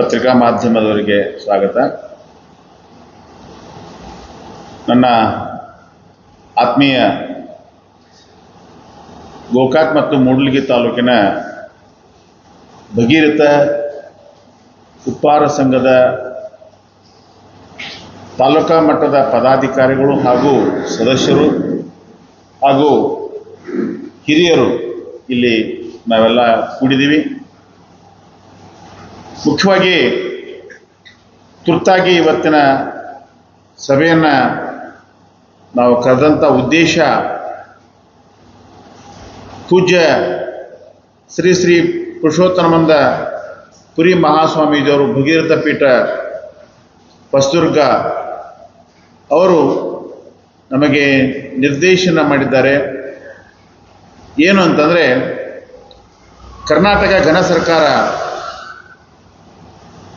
ಪತ್ರಿಕಾ ಮಾಧ್ಯಮದವರಿಗೆ ಸ್ವಾಗತ. ನನ್ನ ಆತ್ಮೀಯ ಗೋಕಾಕ್ ಮತ್ತು ಮೂಡ್ಲಿಗಿ ತಾಲೂಕಿನ ಭಗೀರಥ ಉಪ್ಪಾರ ಸಂಘದ ತಾಲೂಕಾ ಮಟ್ಟದ ಪದಾಧಿಕಾರಿಗಳು ಹಾಗೂ ಸದಸ್ಯರು ಹಾಗೂ ಹಿರಿಯರು ಇಲ್ಲಿ ನಾವೆಲ್ಲ ಕೂಡಿದ್ದೀವಿ. ಮುಖ್ಯವಾಗಿ ತುರ್ತಾಗಿ ಇವತ್ತಿನ ಸಭೆಯನ್ನು ನಾವು ಕರೆದಂಥ ಉದ್ದೇಶ ಪೂಜ್ಯ ಶ್ರೀ ಶ್ರೀ ಪುರುಷೋತ್ತಮಂದ ಪುರಿ ಮಹಾಸ್ವಾಮೀಜಿಯವರು ಭಗೀರಥ ಪೀಠ ಹೊಸದುರ್ಗ ಅವರು ನಮಗೆ ನಿರ್ದೇಶನ ಮಾಡಿದ್ದಾರೆ. ಏನು ಅಂತಂದರೆ ಕರ್ನಾಟಕ ಘನ ಸರ್ಕಾರ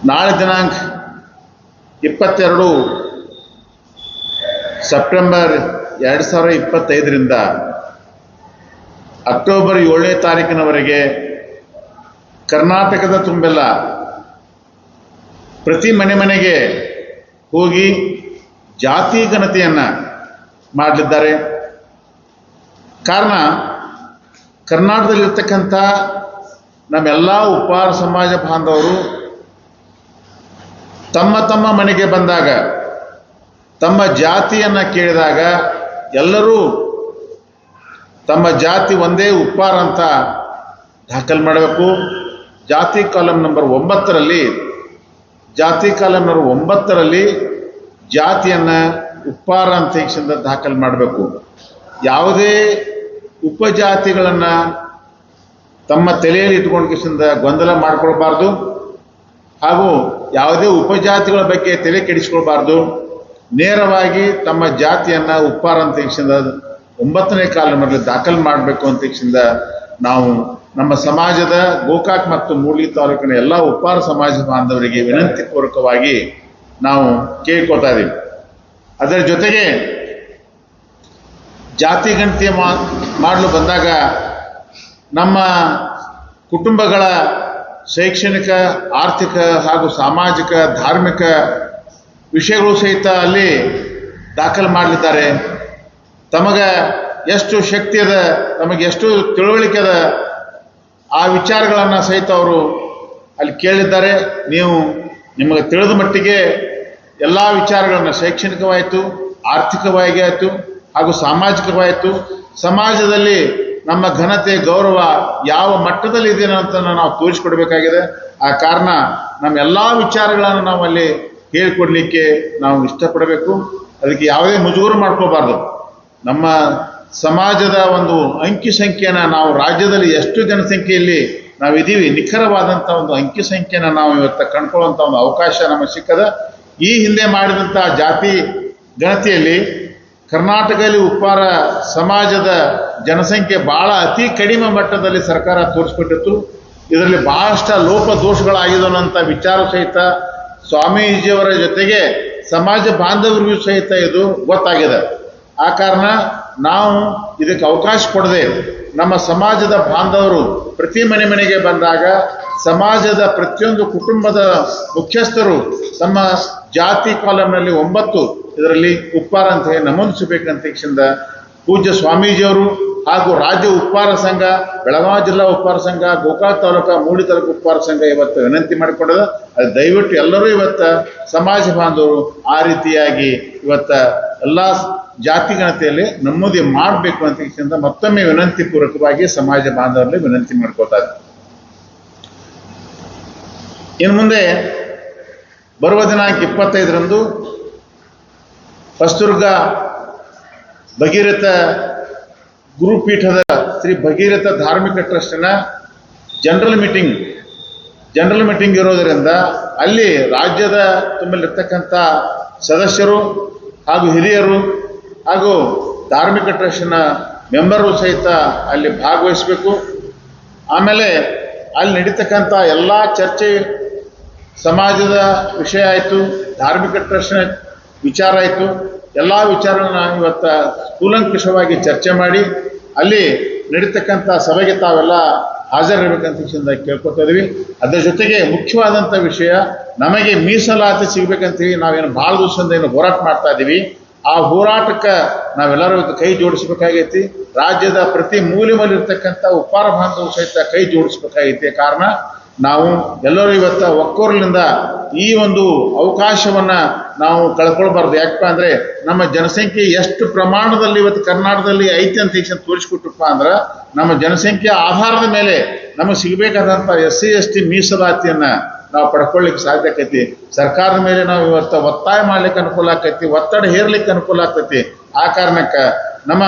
ನಾಳೆ ದಿನಾಂಕ ಇಪ್ಪತ್ತೆರಡು ಸೆಪ್ಟೆಂಬರ್ ಎರಡು ಸಾವಿರ ಇಪ್ಪತ್ತೈದರಿಂದ ಅಕ್ಟೋಬರ್ ಏಳನೇ ತಾರೀಕಿನವರೆಗೆ ಕರ್ನಾಟಕದ ತುಂಬೆಲ್ಲ ಪ್ರತಿ ಮನೆ ಮನೆಗೆ ಹೋಗಿ ಜಾತಿ ಘನತೆಯನ್ನು ಮಾಡಲಿದ್ದಾರೆ. ಕಾರಣ ಕರ್ನಾಟಕದಲ್ಲಿರ್ತಕ್ಕಂಥ ನಮ್ಮೆಲ್ಲ ಉಪಾರ ಸಮಾಜ ಬಾಂಧವರು ತಮ್ಮ ತಮ್ಮ ಮನೆಗೆ ಬಂದಾಗ, ತಮ್ಮ ಜಾತಿಯನ್ನು ಕೇಳಿದಾಗ ಎಲ್ಲರೂ ತಮ್ಮ ಜಾತಿ ಒಂದೇ ಉಪ್ಪಾರ ಅಂತ ದಾಖಲು ಮಾಡಬೇಕು. ಜಾತಿ ಕಾಲಮ್ ನಂಬರ್ ಒಂಬತ್ತರಲ್ಲಿ, ಜಾತಿ ಕಾಲಮ್ ನಂಬರ್ ಒಂಬತ್ತರಲ್ಲಿ ಜಾತಿಯನ್ನು ಉಪ್ಪಾರ ಅಂತ ದಾಖಲು ಮಾಡಬೇಕು. ಯಾವುದೇ ಉಪಜಾತಿಗಳನ್ನು ತಮ್ಮ ತಲೆಯಲ್ಲಿ ಇಟ್ಕೊಂಡು ಗೊಂದಲ ಮಾಡ್ಕೊಳ್ಬಾರ್ದು. ಹಾಗೂ ಯಾವುದೇ ಉಪಜಾತಿಗಳ ಬಗ್ಗೆ ತಲೆ ಕೆಡಿಸ್ಕೊಳ್ಬಾರ್ದು. ನೇರವಾಗಿ ತಮ್ಮ ಜಾತಿಯನ್ನು ಉಪ್ಪಾರ ಅಂತ ಹೇಗಿಸಿಂದ ಒಂಬತ್ತನೇ ಕಾಲಮಲ್ಲಿ ದಾಖಲು ಮಾಡಬೇಕು ಅಂತ ನಾವು ನಮ್ಮ ಸಮಾಜದ ಗೋಕಾಕ್ ಮತ್ತು ಮೂಳಿ ತಾಲೂಕಿನ ಎಲ್ಲ ಉಪ್ಪಾರ ಸಮಾಜ ಬಾಂಧವರಿಗೆ ವಿನಂತಿ ಪೂರ್ವಕವಾಗಿ ನಾವು ಕೇಳ್ಕೊತಾ ಇದ್ದೀವಿ. ಅದರ ಜೊತೆಗೆ ಜಾತಿ ಗಣತಿ ಮಾಡಲು ಬಂದಾಗ ನಮ್ಮ ಕುಟುಂಬಗಳ ಶೈಕ್ಷಣಿಕ, ಆರ್ಥಿಕ ಹಾಗೂ ಸಾಮಾಜಿಕ, ಧಾರ್ಮಿಕ ವಿಷಯಗಳು ಸಹಿತ ಅಲ್ಲಿ ದಾಖಲು ಮಾಡಲಿದ್ದಾರೆ. ತಮಗೆ ಎಷ್ಟು ಶಕ್ತಿ ಅದ ತಮಗೆ ಎಷ್ಟು ತಿಳುವಳಿಕೆ ಅದ, ಆ ವಿಚಾರಗಳನ್ನು ಸಹಿತ ಅವರು ಅಲ್ಲಿ ಕೇಳಿದ್ದಾರೆ. ನೀವು ನಿಮಗೆ ತಿಳಿದ ಮಟ್ಟಿಗೆ ಎಲ್ಲ ವಿಚಾರಗಳನ್ನು ಶೈಕ್ಷಣಿಕವಾಯಿತು, ಆರ್ಥಿಕವಾಗಿ ಆಯಿತು ಹಾಗೂ ಸಾಮಾಜಿಕವಾಯಿತು. ಸಮಾಜದಲ್ಲಿ ನಮ್ಮ ಘನತೆ, ಗೌರವ ಯಾವ ಮಟ್ಟದಲ್ಲಿ ಅಂತ ನಾವು ತೋರಿಸ್ಕೊಡ್ಬೇಕಾಗಿದೆ. ಆ ಕಾರಣ ನಮ್ಮ ಎಲ್ಲ ವಿಚಾರಗಳನ್ನು ನಾವು ಅಲ್ಲಿ ಹೇಳಿಕೊಡ್ಲಿಕ್ಕೆ ನಾವು ಇಷ್ಟಪಡಬೇಕು. ಅದಕ್ಕೆ ಯಾವುದೇ ಮುಜುಗರ ಮಾಡ್ಕೋಬಾರ್ದು. ನಮ್ಮ ಸಮಾಜದ ಒಂದು ಅಂಕಿ ಸಂಖ್ಯೆನ ನಾವು ರಾಜ್ಯದಲ್ಲಿ ಎಷ್ಟು ಜನಸಂಖ್ಯೆಯಲ್ಲಿ ನಾವಿದ್ದೀವಿ ನಿಖರವಾದಂಥ ಒಂದು ಅಂಕಿ ಸಂಖ್ಯೆನ ನಾವು ಇವತ್ತು ಕಂಡುಕೊಳ್ಳುವಂಥ ಒಂದು ಅವಕಾಶ ನಮಗೆ ಸಿಕ್ಕದ. ಈ ಹಿಂದೆ ಮಾಡಿದಂಥ ಜಾತಿ ಗಣತಿಯಲ್ಲಿ ಕರ್ನಾಟಕದಲ್ಲಿ ಉಪ್ಪಾರ ಸಮಾಜದ ಜನಸಂಖ್ಯೆ ಭಾಳ ಅತಿ ಕಡಿಮೆ ಮಟ್ಟದಲ್ಲಿ ಸರ್ಕಾರ ತೋರಿಸ್ಕೊಟ್ಟಿತ್ತು. ಇದರಲ್ಲಿ ಭಾಳಷ್ಟು ಲೋಪ ದೋಷಗಳಾಗಿದವಂಥ ವಿಚಾರ ಸಹಿತ ಸ್ವಾಮೀಜಿಯವರ ಜೊತೆಗೆ ಸಮಾಜ ಬಾಂಧವರಿಗೂ ಸಹಿತ ಇದು ಗೊತ್ತಾಗಿದೆ. ಆ ಕಾರಣ ನಾವು ಇದಕ್ಕೆ ಅವಕಾಶ ಕೊಡದೆ ನಮ್ಮ ಸಮಾಜದ ಬಾಂಧವರು ಪ್ರತಿ ಮನೆ ಮನೆಗೆ ಬಂದಾಗ ಸಮಾಜದ ಪ್ರತಿಯೊಂದು ಕುಟುಂಬದ ಮುಖ್ಯಸ್ಥರು ತಮ್ಮ ಜಾತಿ ಕಾಲಂನಲ್ಲಿ ಒಂಬತ್ತು ಇದರಲ್ಲಿ ಉಪ್ಪಾರ ಅಂತ ಹೇಳಿ ನಮೂದಿಸಬೇಕಂತ ಕ್ಷಿಂದ ಪೂಜ್ಯ ಸ್ವಾಮೀಜಿಯವರು ಹಾಗೂ ರಾಜ್ಯ ಉಪ್ಪಾರ ಸಂಘ, ಬೆಳಗಾವಿ ಜಿಲ್ಲಾ ಉಪ್ಪಾರ ಸಂಘ, ಗೋಕಾಕ್ ತಾಲೂಕಾ ಮೂಡಿ ತಾಲೂಕು ಉಪ್ಪಾರ ಸಂಘ ಇವತ್ತು ವಿನಂತಿ ಮಾಡಿಕೊಡೋದು ಅದು ದಯವಿಟ್ಟು ಎಲ್ಲರೂ ಇವತ್ತು ಸಮಾಜ ಬಾಂಧವರು ಆ ರೀತಿಯಾಗಿ ಇವತ್ತ ಎಲ್ಲ ಜಾತಿ ಗಣತೆಯಲ್ಲಿ ನಮೂದಿ ಮಾಡಬೇಕು ಅಂತ ಕ್ಷಿಂದ ಮತ್ತೊಮ್ಮೆ ವಿನಂತಿ ಪೂರ್ವಕವಾಗಿ ಸಮಾಜ ಬಾಂಧವರಲ್ಲಿ ವಿನಂತಿ ಮಾಡ್ಕೋತಾರೆ. ಇನ್ನು ಮುಂದೆ ಬರುವ ದಿನಾಂಕ ಇಪ್ಪತ್ತೈದರಂದು ಹೊಸದುರ್ಗ ಭಗೀರಥ ಗುರುಪೀಠದ ಶ್ರೀ ಭಗೀರಥ ಧಾರ್ಮಿಕ ಟ್ರಸ್ಟ್ನ ಜನರಲ್ ಮೀಟಿಂಗ್ ಜನರಲ್ ಮೀಟಿಂಗ್ ಇರೋದರಿಂದ ಅಲ್ಲಿ ರಾಜ್ಯದ ತುಂಬಲಿರ್ತಕ್ಕಂಥ ಸದಸ್ಯರು ಹಾಗೂ ಹಿರಿಯರು ಹಾಗೂ ಧಾರ್ಮಿಕ ಟ್ರಸ್ಟ್ನ ಮೆಂಬರು ಸಹಿತ ಅಲ್ಲಿ ಭಾಗವಹಿಸಬೇಕು. ಆಮೇಲೆ ಅಲ್ಲಿ ನಡೀತಕ್ಕಂಥ ಎಲ್ಲ ಚರ್ಚೆ ಸಮಾಜದ ವಿಷಯ ಆಯಿತು, ಧಾರ್ಮಿಕ ಟ್ರಸ್ಟ್ನ ವಿಚಾರ ಆಯಿತು. ಎಲ್ಲ ವಿಚಾರಗಳನ್ನ ಇವತ್ತು ಕೂಲಂಕಷವಾಗಿ ಚರ್ಚೆ ಮಾಡಿ, ಅಲ್ಲಿ ನಡೀತಕ್ಕಂಥ ಸಭೆಗೆ ತಾವೆಲ್ಲ ಹಾಜರಿರಬೇಕಂತ ವಿಷಯದಿಂದ ಕೇಳ್ಕೊತಾ ಇದೀವಿ. ಅದರ ಜೊತೆಗೆ ಮುಖ್ಯವಾದಂಥ ವಿಷಯ, ನಮಗೆ ಮೀಸಲಾತಿ ಸಿಗಬೇಕಂತೀವಿ. ನಾವೇನು ಭಾಳ ದಿವಸದಿಂದ ಏನು ಹೋರಾಟ ಮಾಡ್ತಾ ಇದ್ದೀವಿ ಆ ಹೋರಾಟಕ್ಕೆ ನಾವೆಲ್ಲರೂ ಕೈ ಜೋಡಿಸ್ಬೇಕಾಗೈತಿ. ರಾಜ್ಯದ ಪ್ರತಿ ಮೂಲೆ ಮೇಲೆ ಇರ್ತಕ್ಕಂಥ ಉಪ್ಪಾರ ಬಾಂಧವರು ಸಹಿತ ಕೈ ಜೋಡಿಸ್ಬೇಕಾಗೈತಿ. ಕಾರಣ ನಾವು ಎಲ್ಲರೂ ಇವತ್ತು ಒಕ್ಕೋರ್ಲಿಂದ ಈ ಒಂದು ಅವಕಾಶವನ್ನ ನಾವು ಕಳ್ಕೊಳ್ಬಾರ್ದು. ಯಾಕಪ್ಪ ಅಂದರೆ ನಮ್ಮ ಜನಸಂಖ್ಯೆ ಎಷ್ಟು ಪ್ರಮಾಣದಲ್ಲಿ ಇವತ್ತು ಕರ್ನಾಟಕದಲ್ಲಿ ಐತಿ ಅಂತ ಈಗ ತೋರಿಸ್ಕೊಟ್ರಪ್ಪ ಅಂದ್ರೆ ನಮ್ಮ ಜನಸಂಖ್ಯೆ ಆಧಾರದ ಮೇಲೆ ನಮಗೆ ಸಿಗಬೇಕಾದಂಥ ಎಸ್ ಸಿ ಎಸ್ ಟಿ ಮೀಸಲಾತಿಯನ್ನ ನಾವು ಪಡ್ಕೊಳ್ಳಿಕ್ಕೆ ಸಾಧ್ಯ ಆಕೈತಿ. ಸರ್ಕಾರದ ಮೇಲೆ ನಾವು ಇವತ್ತು ಒತ್ತಾಯ ಮಾಡ್ಲಿಕ್ಕೆ ಅನುಕೂಲ ಆಕೈತಿ, ಒತ್ತಡ ಹೇರ್ಲಿಕ್ಕೆ ಅನುಕೂಲ ಆಗ್ತೈತಿ ಆ ಕಾರಣಕ್ಕೆ ನಮ್ಮ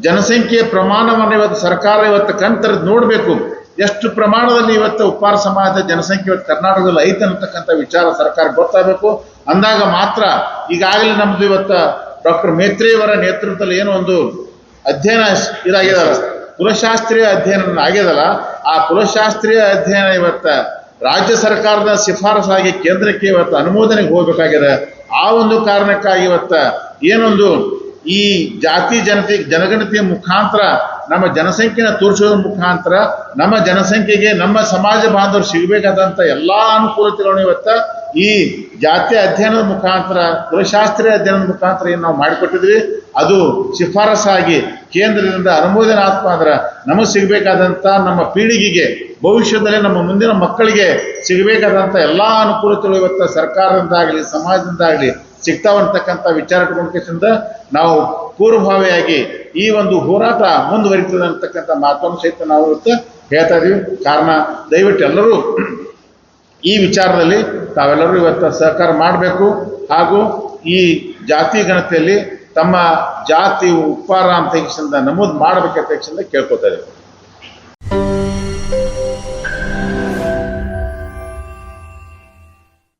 ಜನಸಂಖ್ಯೆಯ ಪ್ರಮಾಣವನ್ನು ಇವತ್ತು ಸರ್ಕಾರ ಇವತ್ತು ಕಣ್ತರದ್ ನೋಡಬೇಕು. ಎಷ್ಟು ಪ್ರಮಾಣದಲ್ಲಿ ಇವತ್ತು ಉಪ್ಪಾರ ಸಮಾಜದ ಜನಸಂಖ್ಯೆ ಇವತ್ತು ಕರ್ನಾಟಕದಲ್ಲಿ ಐತೆ ಅನ್ನತಕ್ಕಂಥ ವಿಚಾರ ಸರ್ಕಾರ ಗೊತ್ತಾಗಬೇಕು ಅಂದಾಗ ಮಾತ್ರ ಈಗಾಗಲೇ ನಮ್ಮದು ಇವತ್ತು ಡಾಕ್ಟರ್ ಮೇತ್ರಿಯವರ ನೇತೃತ್ವದಲ್ಲಿ ಏನೋ ಒಂದು ಅಧ್ಯಯನ ಇದಾಗಿದಲ್ಲ ಕುಲಶಾಸ್ತ್ರೀಯ ಅಧ್ಯಯನ ಆಗ್ಯದಲ್ಲ ಆ ಕುಲಶಾಸ್ತ್ರೀಯ ಅಧ್ಯಯನ ಇವತ್ತು ರಾಜ್ಯ ಸರ್ಕಾರದ ಶಿಫಾರಸಾಗಿ ಕೇಂದ್ರಕ್ಕೆ ಇವತ್ತು ಅನುಮೋದನೆಗೆ ಹೋಗಬೇಕಾಗಿದೆ. ಆ ಒಂದು ಕಾರಣಕ್ಕಾಗಿ ಇವತ್ತು ಏನೊಂದು ಈ ಜಾತಿ, ಜನತೆ, ಜನಗಣತಿಯ ಮುಖಾಂತರ ನಮ್ಮ ಜನಸಂಖ್ಯೆನ ತೋರಿಸೋದ್ರ ಮುಖಾಂತರ ನಮ್ಮ ಜನಸಂಖ್ಯೆಗೆ ನಮ್ಮ ಸಮಾಜ ಬಾಂಧವರು ಸಿಗಬೇಕಾದಂಥ ಎಲ್ಲಾ ಅನುಕೂಲತೆಗಳನ್ನು ಇವತ್ತು ಈ ಜಾತಿ ಅಧ್ಯಯನದ ಮುಖಾಂತರ ಕುಲಶಾಸ್ತ್ರೀಯ ಅಧ್ಯಯನದ ಮುಖಾಂತರ ಏನು ನಾವು ಮಾಡಿಕೊಟ್ಟಿದ್ವಿ, ಅದು ಶಿಫಾರಸಾಗಿ ಕೇಂದ್ರದಿಂದ ಅನುಮೋದನೆ ಆತ್ಮ ಅಂದ್ರೆ ನಮಗೆ ಸಿಗಬೇಕಾದಂಥ ನಮ್ಮ ಪೀಳಿಗೆಗೆ, ಭವಿಷ್ಯದಲ್ಲಿ ನಮ್ಮ ಮುಂದಿನ ಮಕ್ಕಳಿಗೆ ಸಿಗಬೇಕಾದಂಥ ಎಲ್ಲಾ ಅನುಕೂಲತೆಗಳು ಇವತ್ತು ಸರ್ಕಾರದಿಂದಾಗಲಿ, ಸಮಾಜದಿಂದಾಗಲಿ ಸಿಗ್ತಾವಂತಕ್ಕಂಥ ವಿಚಾರ ಇಟ್ಕೊಂಡ್ಕೇಸಿಂದ ನಾವು ಪೂರ್ವಭಾವಿಯಾಗಿ ಈ ಒಂದು ಹೋರಾಟ ಮುಂದುವರಿತದೆ ಅಂತಕ್ಕಂಥ ಮಾತನ್ನು ಸಹಿತ ನಾವು ಇವತ್ತು ಹೇಳ್ತಾ ಇದೀವಿ. ಕಾರಣ, ದಯವಿಟ್ಟು ಎಲ್ಲರೂ ಈ ವಿಚಾರದಲ್ಲಿ ತಾವೆಲ್ಲರೂ ಇವತ್ತು ಸಹಕಾರ ಮಾಡಬೇಕು. ಹಾಗೂ ಈ ಜಾತಿ ಗಣತಿಯಲ್ಲಿ ತಮ್ಮ ಜಾತಿ ಉಪ್ಪಾರ ಅಂತ ನಮೂದು ಮಾಡಬೇಕಂತ ಕೇಳ್ಕೊತಾ ಇದ್ದೀವಿ.